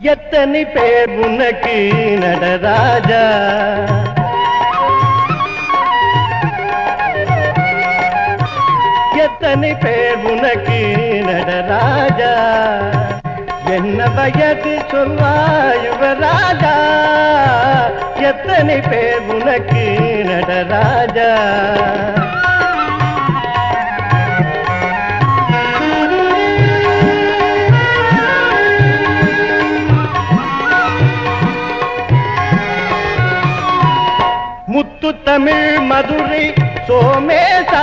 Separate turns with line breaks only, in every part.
எத்தனை பேர் உனக்கு நடராஜா எத்தனை பேர் உனக்கு நடராஜா என்ன வயது சொல்வாய் யுவராஜா எத்தனை பேர் உனக்கு நடராஜா முத்து தமிழ் மதுரை சோமேசா.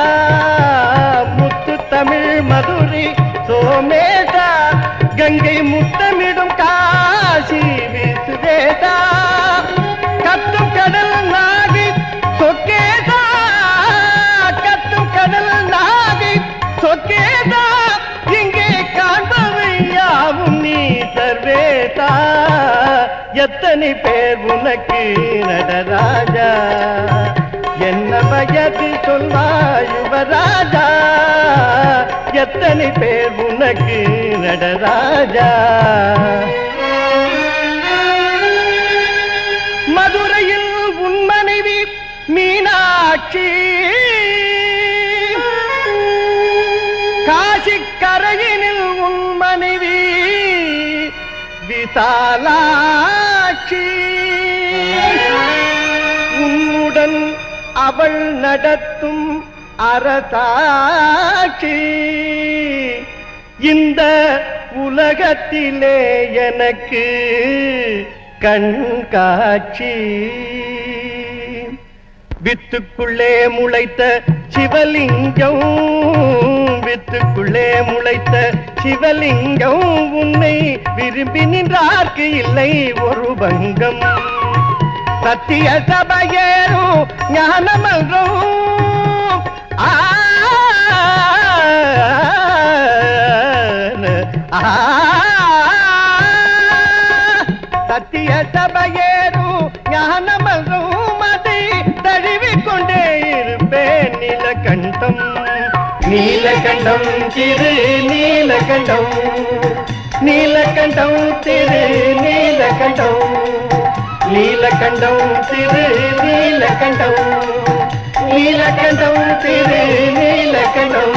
முத்து தமிழ் மதுரை சோமேசா. கங்கை முத்தமிடும் காசி வீசுதேசா கத்தும் கடல் நாகி சொக்கேசா. கத்தும் கடல் நாகி சொக்கேசா. இங்கே காண்பவையாவும் நீ தர்வேதா எத்தனை பேர் உனக்கு நடராஜா. என்ன வயது சொல்வாய் யுவராஜா? எத்தனை பேர் உனக்கு நடராஜா? மதுரையில் உன் மனைவி மீனாட்சி. காசிக்கரையினில் உன் மனைவி விசாலா. அவள் நடத்தும் அரசாட்சி. இந்த உலகத்திலே எனக்கு கண்காட்சி வித்துக்குள்ளே முளைத்த சிவலிங்கம் வித்துக்குள்ளே முளைத்த சிவலிங்கம் உன்னை விரும்பி நின்றார்க்கு இல்லை ஒரு பங்கம். சத்திய சபையேறும் ஞானமன்றும் சத்திய சபையேறும் ஞானமன்றும் அதை தழுவிக்கொண்டே இருப்பேன் நீலகண்டம் நீலகண்டம் திரு நீலகண்டம் நீலகண்டம் திரு நீலகண்டம் நீலகண்டம் திரு நீலகண்டம் நீலகண்டம் திரு நீலகண்டம்